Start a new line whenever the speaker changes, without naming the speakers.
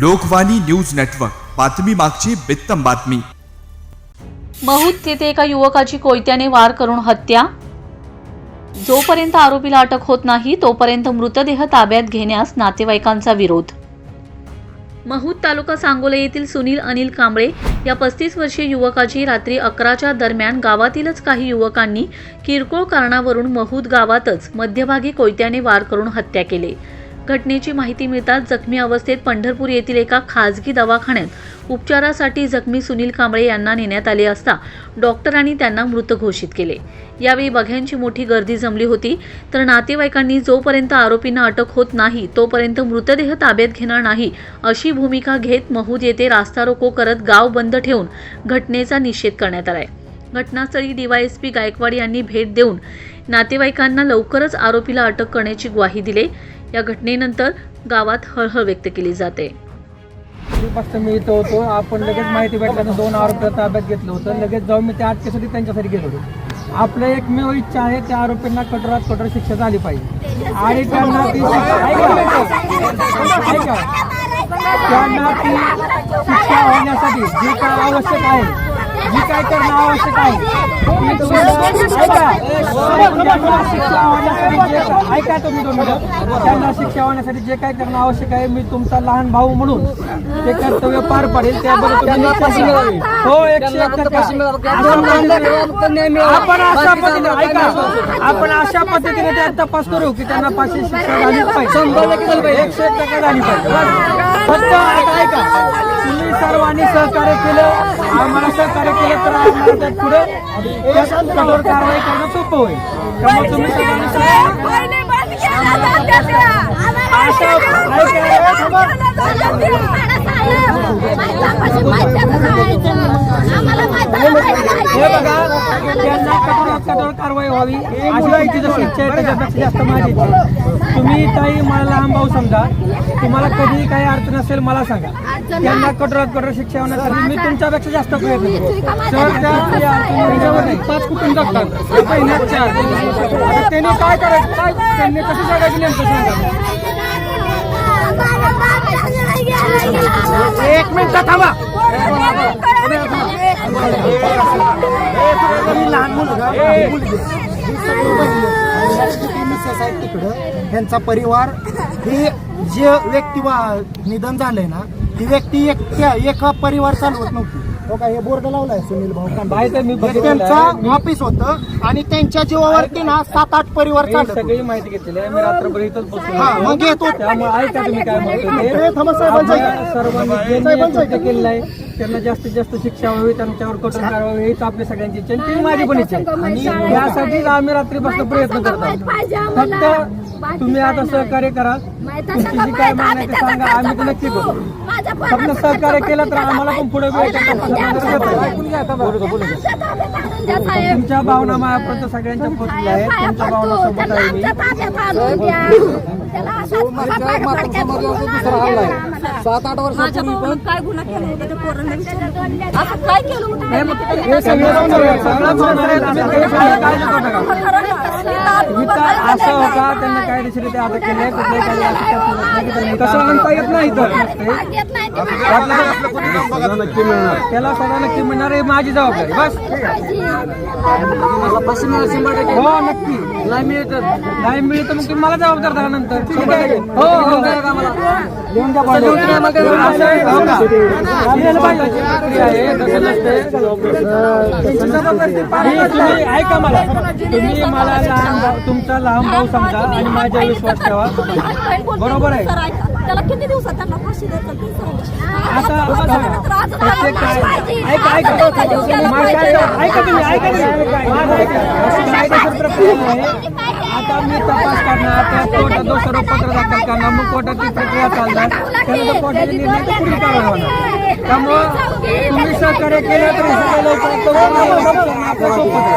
Lokvani news network. बातमी मागची बित्तम बातमी.
महूद तेथे एका युवकाची कोयत्याने वार करून हत्या. जोपर्यंत आरोपीला अटक होत नाही तोपर्यंत मृतदेह ताब्यात घेण्यास नातेवाईकांचा विरोध. महूद तालुका सांगोले येथील सुनील अनिल कांबळे या पस्तीस वर्षीय युवकाची रात्री अकराच्या दरम्यान गावातीलच काही युवकांनी किरकोळ कारणावरून महूद गावातच मध्यभागी कोयत्याने वार करून हत्या केली. घटनेची माहिती मिळताच जखमी अवस्थेत पंढरपूर येथील एका खाजगी दवाखान्यात उपचारासाठी जखमी सुनील कांबळे यांना नेण्यात आले असता डॉक्टरांनी त्यांना मृत घोषित केले. यावेळी बघ्यांची मोठी गर्दी जमली होती तर नातेवाईकांनी जोपर्यंत आरोपींना अटक होत नाही तोपर्यंत मृतदेह ताब्यात घेणार नाही अशी भूमिका घेत महूद येथे रास्ता रोको करत गाव बंद ठेवून घटनेचा निषेध करण्यात आलाय. घटनास्थळी डीवायएसपी गायकवाड यांनी भेट देऊन नातेवाईकांना लवकरच आरोपीला अटक करण्याची ग्वाही दिली. या घटनेनंतर गावात हळहळ व्यक्त केली जाते.
फक्त मी इथं होतो. आपण लगेच माहिती भेटल्यानं दोन आरोपी ताब्यात घेतलं होतं. लगेच जाऊन मी त्या अटकेसाठी त्यांच्यासाठी गेलो होतो. आपलं एकमेव इच्छा आहे त्या आरोपींना कठोरात कठोर शिक्षा झाली पाहिजे. आणि त्यांना ती शिक्षा त्यांना ती शिक्षा होण्यासाठी जे काय आवश्यक आहे जी काय करणं आवश्यक आहे ऐका. तुम्ही दोन मिनिटं. त्यांना शिक्षा होण्यासाठी जे काय करणं आवश्यक आहे मी तुमचा लहान भाऊ म्हणून ते कर्तव्य पार पडेल मिळावी. हो एकशे एक आपण अशा पद्धतीने ऐका. आपण अशा पद्धतीने त्या तपास करू की त्यांना पाचशे शिक्षा झाली पाहिजे. एकशे एक टक्का झाली पाहिजे. फक्त ऐका. तुम्ही सर्वांनी सहकार्य केलं. आम्हाला सहकार्य केलं तर आम्हाला त्यात पुढे त्यात कठोर कारवाई करणं सोपं होईल त्यामुळे तुम्ही सगळ्यांनी सहकार्य हे बघा त्यांना कठोरात कठोर कारवाई व्हावी अशी माहिती जशी इच्छा आहे त्याच्यापेक्षा जास्त माझी इच्छा आहे. तुम्ही ताई मला लहान भाऊ समजा तुम्हाला कधी काही अडचण असेल मला सांगा. त्यांना कठोरात कठोर शिक्षा होण्यासाठी मी तुमच्यापेक्षा जास्त प्रयत्न तर त्या. पाच कुटुंब जगतात. महिन्यात चार. त्यांनी काय करायचं? काय? त्यांनी कसं जगायचं नेमकं सांगा. एक मिनिट थांबा.
तिकडं. त्यांचा परिवार हे जे व्यक्ती वा- निधन झालंय ना ती व्यक्ती एकट्या एका परिवार चालवत नव्हती. हो का? हे बोर्ड लावलाय सुनील भाऊ कांबळे.
बाहेर तर मी बघितलेलं आहे.
त्यांचं ऑफिस होतं आणि त्यांच्या जीवावरती ना सात आठ परिवार चालत
सगळी माहिती घेतलेली आहे. मी रात्रभर इथंच
हा,
होतो.
मग येतो.
ऐका तुम्ही काय म्हणतो सर्वांनी केलेलं आहे त्यांना जास्तीत जास्त शिक्षा व्हावी त्यांच्यावर कठोर कारवाई व्हावी हीच आपली सगळ्यांची इच्छा आहे. ती माझी पण इच्छा आहे. आणि यासाठीच आम्ही रात्रीपासून प्रयत्न करत आहोत. फक्त तुम्ही आता सहकार्य करा तुमची जी काय मागणी आहे ते सांगा. आम्ही ते नक्की करू. फक्त सहकार्य केलं तर आम्हाला पण पुढे वेळ. तुमच्या भावना माझ्यापर्यंत सगळ्यांच्या पोहोचल्या आहेत. तुमच्या भावना सोबत आहे. मी
सात आठ वर्षापूर्वी पण काय गुन्हा केला होता त्या पोरांना? विचारलं असं काय केलं होतं
इथं असं हो का त्यांना कायदेशीरित्या अटक केली कुठल्याही काही होत तसं आणता येत नाही तर त्याला सगळं नक्की मिळणार आहे माझी जबाबदारी. बस. हो नक्की. नाही मिळत नाही मिळत मग तुम्ही मला जबाबदार धरा नंतर. हो हो. द्या ऐका मला. तुम्ही मला तुमचा लहान भाऊ समजा आणि माझ्या विश्वास ठेवा. बरोबर आहे.
त्याला किती दिवसात त्यांना फाशी देतात ते सांगा.
आता मी तपास करणार त्या कोर्टात दोषारोप पत्र दाखल करणार. मग कोर्टात ती प्रक्रिया चालणार. त्यानंतर कोर्टाचे निर्णय कारवाई होणार त्यामुळं तुम्ही सहकार्य केलं तर लवकरात लवकर.